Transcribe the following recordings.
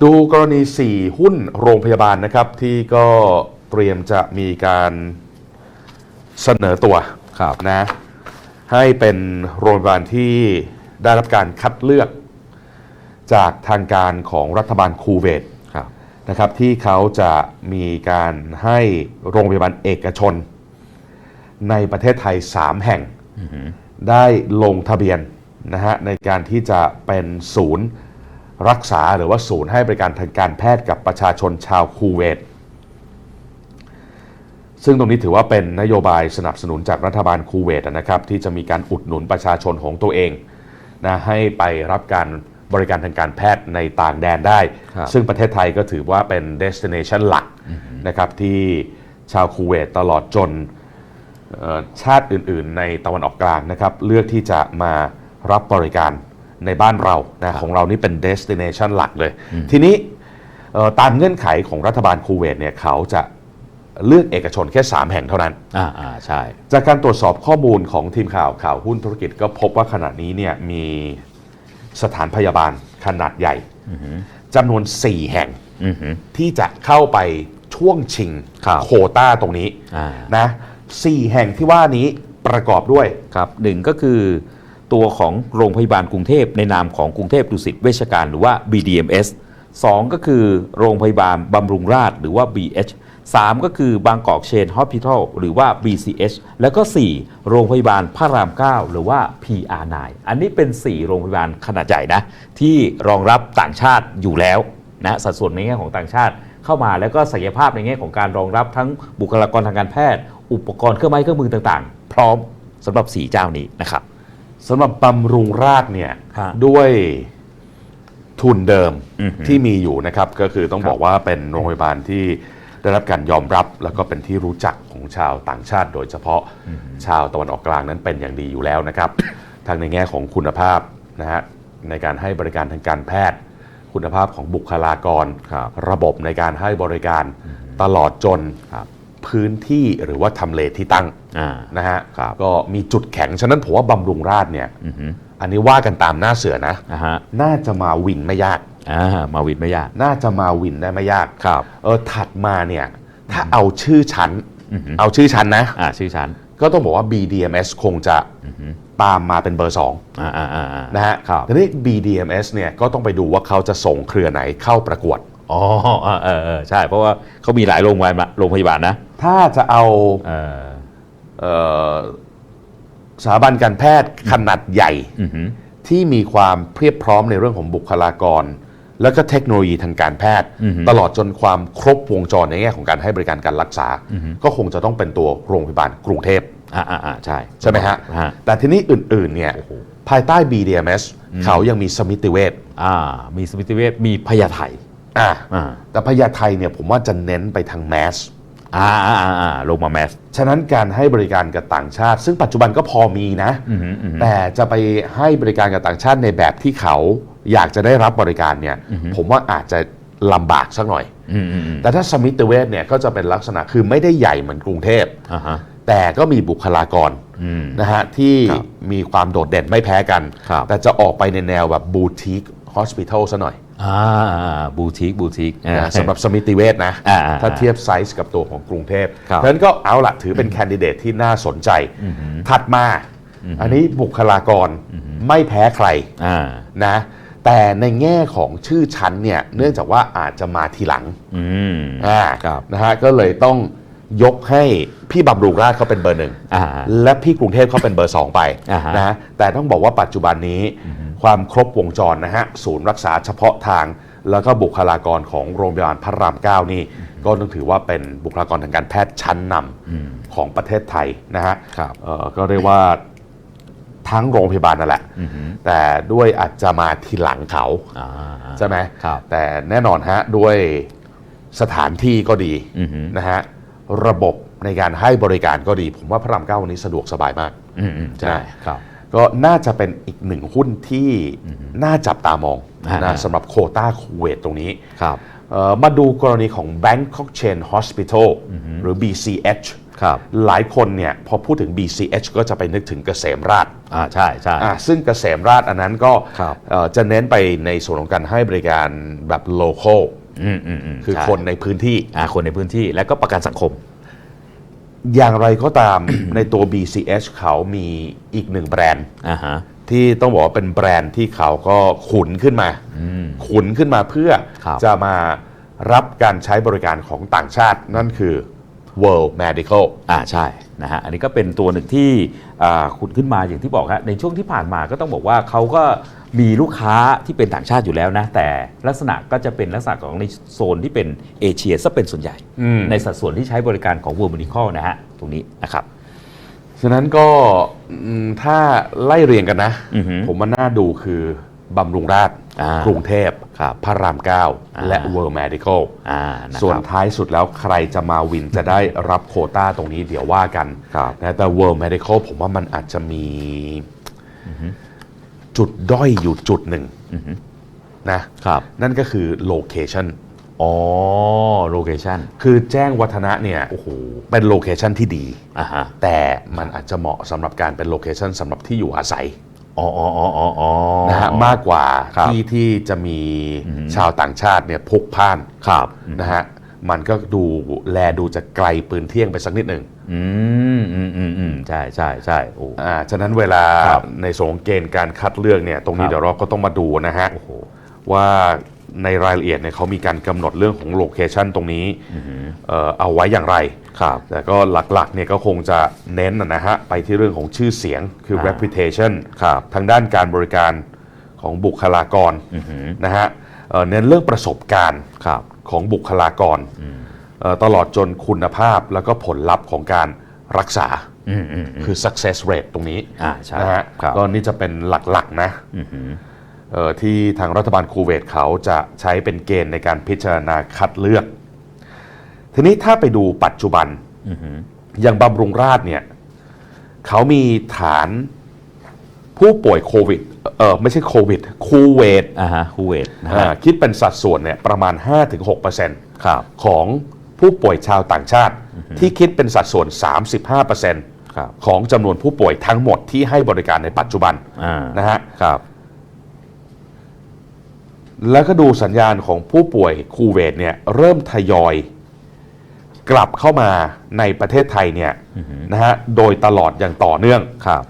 ดูกรณี 4 หุ้นโรงพยาบาลนะครับ ที่ก็เตรียมจะมีการเสนอตัวครับนะ ให้เป็นโรงพยาบาลที่ได้รับการคัดเลือก จากทางการของรัฐบาลคูเวตครับนะครับ ที่เขาจะมีการให้โรงพยาบาลเอกชน ในประเทศไทย 3 แห่งได้ลงทะเบียนนะฮะในการที่จะเป็นศูนย์ รักษาหรือว่าศูนย์ให้บริการทางการแพทย์กับประชาชนชาวคูเวต ซึ่งตรงนี้ถือว่าเป็นนโยบายสนับสนุนจากรัฐบาลคูเวตนะครับที่จะมีการอุดหนุนประชาชนของตัวเองนะให้ไปรับการบริการทางการแพทย์ในต่างแดนได้ครับซึ่งประเทศไทยก็ถือว่าเป็น destination หลักนะครับที่ชาวคูเวตตลอดจนเอ่อชาติอื่น ๆ ในตะวันออกกลางนะครับเลือกที่จะมารับบริการ ในบ้านเรานะของเรานี่เป็น destination หลักเลย ทีนี้เอ่อตามเงื่อนไขของรัฐบาลคูเวตเนี่ยเขาจะเลือกเอกชนแค่ 3 แห่งเท่านั้น อ่าอ่าใช่ จากการตรวจสอบข้อมูลของทีมข่าวข่าวหุ้นธุรกิจก็พบว่าขณะนี้เนี่ยมีสถานพยาบาลขนาดใหญ่จำนวน 4 แห่งอือหือที่จะเข้าไปช่วงชิงครับโควต้าตรงนี้อ่านะสี่แห่งที่ว่านี้ประกอบด้วยครับหนึ่งก็คือ ตัวของโรงพยาบาลกรุงเทพในนามของกรุงเทพดุสิตเวชการหรือว่า BDMS สองก็คือโรงพยาบาลบำรุงราษฎร์หรือว่า BH สามก็คือบางกอกเชนฮอสพิทอลหรือว่า BCH แล้วก็ 4 โรงพยาบาลพระราม 9 หรือว่า PR9 อันนี้เป็น 4 โรงพยาบาลขนาดใหญ่นะ ที่รองรับต่างชาติอยู่แล้วนะสัดส่วนในแง่ของต่างชาติเข้ามาแล้วก็ศักยภาพในแง่ของการรองรับทั้งบุคลากรทางการแพทย์ อุปกรณ์เครื่องไม้เครื่องมือต่างๆ พร้อมสำหรับ 4 เจ้านี้นะครับ สำหรับบำรุงราษฎร์เนี่ยฮะด้วยทุนเดิมอือหือที่มีอยู่นะครับ ก็คือต้องครับบอกว่าเป็นโรงพยาบาลที่ได้รับการยอมรับ แล้วก็เป็นที่รู้จักของชาวต่างชาติ โดยเฉพาะชาวตะวันออกกลางนั้นเป็นอย่างดีอยู่แล้วนะครับ ทั้งในแง่ของคุณภาพนะฮะในการให้บริการทางการแพทย์ คุณภาพของบุคลากร ครับ ระบบในการให้บริการตลอดจนครับ พื้นที่หรือว่าทำเลที่ตั้งอ่า นะฮะครับ ก็มีจุดแข็ง ฉะนั้นผมว่าบำรุงราษฎร์เนี่ย อือหืออันนี้ว่ากันตามหน้าเสือนะ อ่าฮะน่าจะมาวินไม่ยาก อ่ามาวินไม่ยาก น่าจะมาวินได้ไม่ยากครับ เออถัดมาเนี่ยถ้าเอาชื่อชั้น อือหือเอาชื่อชั้นนะ อ่าชื่อฉันก็ต้องบอกว่า BDMS คงจะตามมาเป็นเบอร์อ่าอ่าอ่าอ่า2นะฮะครับทีนี้ BDMS เนี่ยก็ต้องไปดูว่าเขาจะส่งเครือไหนเข้าประกวด อ๋อเออเออเออใช่ เพราะว่าเขามีหลายโรงพยาบาลโรงพยาบาลนะ ถ้าจะเอาเออเอ่อสถาบันการแพทย์ขนาดใหญ่อือหือที่มีความเพียบพร้อมในเรื่องของบุคลากร แล้วก็เทคโนโลยีทางการแพทย์อือฮึตลอดจนความครบวงจรในแง่ของการให้บริการการรักษา ก็คงจะต้องเป็นตัวโรงพยาบาลกรุงเทพอ่าอ่าอ่าใช่ใช่ไหมฮะฮะ แต่ทีนี้อื่น ๆ เนี่ยภายใต้ BDMS เขายังมีสมิติเวชอ่า มีสมิติเวชมีพยาไทยอะอ่าแต่พญาไทเนี่ยผมว่าจะเน้นไปทางแมส อ่าอ่าอ่าอ่าลงมาแมส ฉะนั้นการให้บริการกับต่างชาติ ซึ่งปัจจุบันก็พอมีนะ อือหืออือหือ แต่จะไปให้บริการกับต่างชาติในแบบที่เขาอยากจะได้รับบริการเนี่ย ผมว่าอาจจะลำบากสักหน่อย อืมอืมอืมแต่ถ้าสมิติเวชเนี่ยก็จะเป็นลักษณะคือไม่ได้ใหญ่เหมือนกรุงเทพ อ่าฮะแต่ก็มีบุคลากรอืม นะฮะที่ครับมีความโดดเด่นไม่แพ้กัน ครับ แต่จะออกไปในแนวแบบบูติกฮอสพิทอลซะหน่อย อ่าบูติกบูติกนะสำหรับสมิติเวชนะอ่าอ่าถ้าเทียบไซส์กับตัวของกรุงเทพครับเพราะฉะนั้นก็เอาละถือเป็นแคนดิเดตที่น่าสนใจ ถัดมา อันนี้บุคลากรไม่แพ้ใครอ่านะแต่ในแง่ของชื่อชั้นเนี่ยเนื่องจากว่าอาจจะมาทีหลังอืมอ่าครับนะฮะก็เลยต้อง ยกให้พี่บำรุงราชเขาเป็นเบอร์หนึ่งอ่าและพี่กรุงเทพเขาเป็นเบอร์สองไปอ่าฮะ นะฮะแต่ต้องบอกว่าปัจจุบันนี้ ความครบวงจรนะฮะศูนย์รักษาเฉพาะทาง แล้วก็บุคลากรของโรงพยาบาลพระรามเก้านี่ ก็ต้องถือว่าเป็นบุคลากรทางการแพทย์ชั้นนำของประเทศไทยนะฮะครับ เอ่อก็เรียกว่า ทั้งโรงพยาบาลนั่นแหละ แต่ด้วยอาจจะมาทีหลังเขา อ่า ใช่ไหมครับแต่แน่นอนฮะด้วยสถานที่ก็ดีอือหือนะฮะ ระบบในการให้บริการก็ดี ผมว่าพระรามเก้าวันนี้สะดวกสบายมากอืมอืมใช่นะครับ ก็น่าจะเป็นอีกหนึ่งหุ้นที่น่าจับตามองอ่านะอ่าสำหรับโควต้าคูเวตตรงนี้ครับเอ่อมาดูกรณีของ Bangkok Chain Hospital หรือ BCH ครับหลายคนเนี่ยพอพูดถึง BCH ก็จะไปนึกถึงเกษมราชอ่าใช่ใช่อะซึ่งเกษมราชอันนั้นก็ครับเอ่อจะเน้นไปในส่วนของการให้บริการแบบ local อืมอืมอืม คือใช่คนในพื้นที่อ่าคนในพื้นที่แล้วก็ประกันสังคม อย่างไรก็ตาม ในตัว BCH เขามีอีกหนึ่งแบรนด์อ่าฮะที่ต้องบอกว่าเป็นแบรนด์ที่เขาก็ขุนขึ้นมา ขุนขึ้นมาเพื่อครับจะมารับการใช้บริการของต่างชาติ นั่นคือ World Medical อ่าใช่นะฮะอันนี้ก็เป็นตัวหนึ่งที่อ่าขุดขึ้นมาอย่างที่บอกฮะในช่วงที่ผ่านมาก็ต้องบอกว่าเขาก็ มีลูกค้าที่เป็นต่างชาติอยู่แล้วนะ แต่ลักษณะก็จะเป็นลักษณะของในโซนที่เป็นเอเชียซะเป็นส่วนใหญ่ อืม ในสัดส่วนที่ใช้บริการของ World Medical นะฮะ ตรงนี้นะครับ ฉะนั้นก็อืมถ้าไล่เรียงกันนะ อือหือผมว่าน่าดูคือบำรุงราษฎร์อ่ากรุงเทพครับพระรามเก้าอ่า และ World Medical อ่านะส่วนครับ ท้ายสุดแล้วใครจะมาวินจะได้รับโควต้าตรงนี้เดี๋ยวว่ากันครับ นะแต่ World Medical ผมว่ามันอาจจะมี จุดด้อยอยู่จุดหนึ่งนะครับ นั่นก็คือโลเคชันอ๋อโลเคชันคือแจ้งวัฒนะเนี่ยโอ้โหเป็นโลเคชันที่ดีอ่าฮะแต่มันอาจจะเหมาะสำหรับการเป็นโลเคชันสำหรับที่อยู่อาศัยอ๋ออ๋ออ๋ออ๋ออ๋อนะฮะมากกว่าครับที่ที่จะมีชาวต่างชาติเนี่ยพลุกพล่านครับนะฮะ มันก็ดูแลดูจะไกลปืนเที่ยงไปสักนิดหนึ่งอืมอืมอืมอืมใช่ใช่ใช่โอ้อ่าฉะนั้นเวลาครับในส่วนของเกณฑ์การคัดเลือกเนี่ยตรงนี้ครับเดี๋ยวเราก็ต้องมาดูนะฮะโอ้โหว่าในรายละเอียดเนี่ยเขามีการกำหนดเรื่องของโลเคชันตรงนี้เอ่อเอาไว้อย่างไรครับแต่ก็หลักๆเนี่ยก็คงจะเน้นนะนะฮะไปที่เรื่องของชื่อเสียงคืออ่า reputation ครับทางด้านการบริการของบุคลากรอือหือนะฮะเอ่อเน้นเรื่องประสบการณ์ครับ ของบุคลากรเอ่อตลอดจนคุณภาพแล้วก็ผลลัพธ์ของการรักษาอืมอืมอืมคือ success rate ตรงนี้อ่าใช่นะฮะครับก็นี่จะเป็นหลักๆนะอือหือเอ่อที่ทางรัฐบาลคูเวตเขาจะใช้เป็นเกณฑ์ในการพิจารณาคัดเลือก ทีนี้ถ้าไปดูปัจจุบันอือหืออย่างบำรุงราษฎร์เนี่ยเขามีฐานผู้ป่วยโควิด เออไม่ใช่โควิด คูเวตอ่าฮะคูเวตนะอ่าฮะคิดเป็นสัดส่วนเนี่ยประมาณ 5-6%ครับ ของผู้ป่วยชาวต่างชาติ ที่คิดเป็นสัดส่วน 35%ครับ ของจำนวนผู้ป่วยทั้งหมดที่ให้บริการในปัจจุบันอ่านะฮะ ครับ แล้วก็ดูสัญญาณของผู้ป่วยคูเวตเนี่ยเริ่มทยอย กลับเข้ามาในประเทศไทยเนี่ยนะฮะโดยตลอดอย่างต่อเนื่อง ครับ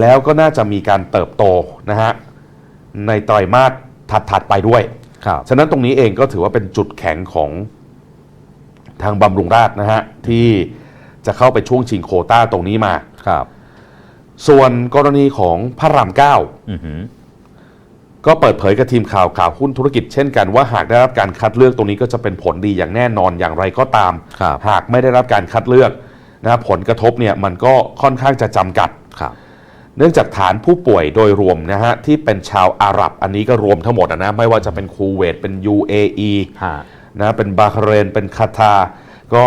แล้วก็น่าจะมีการเติบโตนะฮะในไตรมาสถัดๆไปด้วย ครับฉะนั้นตรงนี้เองก็ถือว่าเป็นจุดแข็งของทางบำรุงราษฎร์นะฮะที่จะเข้าไปช่วงชิงโควต้าตรงนี้มา ครับส่วนกรณีของพระรามเก้าอือหือก็เปิดเผยกับทีมข่าวข่าวหุ้นธุรกิจเช่นกันว่าหากได้รับการคัดเลือกตรงนี้ก็จะเป็นผลดีอย่างแน่นอนอย่างไรก็ตาม ครับหากไม่ได้รับการคัดเลือกนะผลกระทบเนี่ยมันก็ค่อนข้างจะจำกัด ครับ เนื่องจากฐานผู้ป่วยโดยรวมนะฮะที่เป็นชาวอาหรับอันนี้ก็รวมทั้งหมดอะนะไม่ว่าจะเป็นคูเวตเป็น UAE ฮะนะเป็นบาห์เรน เป็นคาตาร์ก็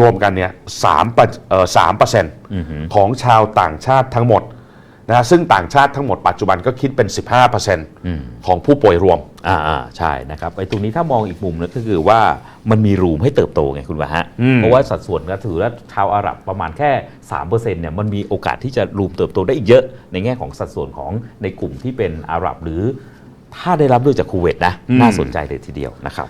รวมๆกันเนี่ยสามเปอร์เอ่อสามเปอร์เซ็นต์อือหือของชาวต่างชาติทั้งหมด นะซึ่งต่างชาติทั้งหมดปัจจุบันก็คิดเป็น 15%ของผู้ป่วยรวม อ่าอ่าใช่นะครับไอ้ตรงนี้ถ้ามองอีกมุมนึงก็คือว่ามันมีรูมให้เติบโตไงคุณวะฮะ อืม เพราะว่าสัดส่วนก็ถือว่าชาวอาหรับประมาณแค่3%เนี่ยมันมีโอกาสที่จะรูมเติบโตได้อีกเยอะ ในแง่ของสัดส่วนของในกลุ่มที่เป็นอาหรับหรือ ถ้าได้รับเลือกจากคูเวตนะน่าสนใจเลยทีเดียวนะครับ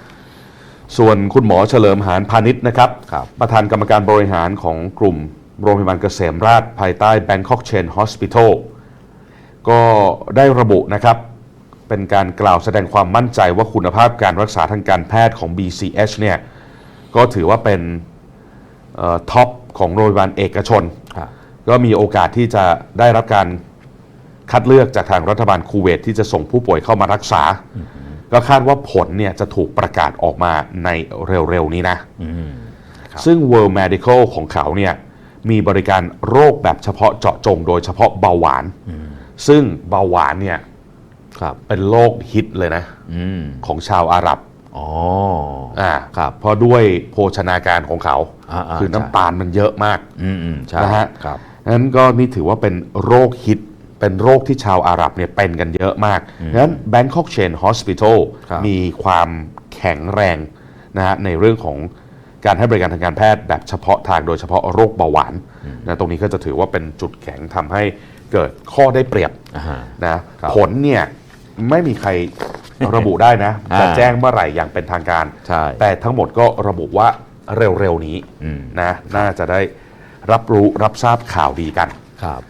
ส่วนคุณหมอเฉลิมหานพาณิชย์นะครับ ครับ ประธานกรรมการบริหารของกลุ่ม โรงพยาบาลเกษมราชภายใต้ Bangkok Chain Hospital ก็ได้ระบุนะครับเป็นการกล่าวแสดงความมั่นใจว่าคุณภาพการรักษาทางการแพทย์ของ BCH เนี่ยก็ถือว่าเป็นท็อปของโรงพยาบาลเอกชนครับก็มีโอกาสที่จะได้รับการคัดเลือกจากทางรัฐบาลคูเวตที่จะส่งผู้ป่วยเข้ามารักษา ก็คาดว่าผลเนี่ยจะถูกประกาศออกมาในเร็วๆนี้นะอืมครับซึ่ง World Medical ของเขาเนี่ย มีบริการโรคแบบเฉพาะเจาะจง โดยเฉพาะเบาหวาน ซึ่งเบาหวานเนี่ยครับเป็นโรคฮิตเลยนะอืมของชาวอาหรับอ๋ออ่าครับเพราะด้วยโภชนาการของเขาอ่าๆคือน้ำตาลมันเยอะมากอืมอืมใช่นะฮะครับนั้นก็นี่ถือว่าเป็นโรคฮิตเป็นโรคที่ชาวอาหรับเนี่ยเป็นกันเยอะมากนั้น Bangkok Chain Hospital ครับมีความแข็งแรงนะฮะในเรื่องของ การให้บริการทางการแพทย์แบบเฉพาะทางโดยเฉพาะโรคเบาหวานนะตรงนี้ก็จะถือว่าเป็นจุดแข็งทำให้เกิดข้อได้เปรียบอ่าฮะนะครับผลเนี่ยไม่มีใครระบุได้นะอ่าจะแจ้งเมื่อไหร่อย่างเป็นทางการใช่แต่ทั้งหมดก็ระบุว่าเร็วๆนี้อืมนะน่าจะได้รับรู้รับทราบข่าวดีกันครับ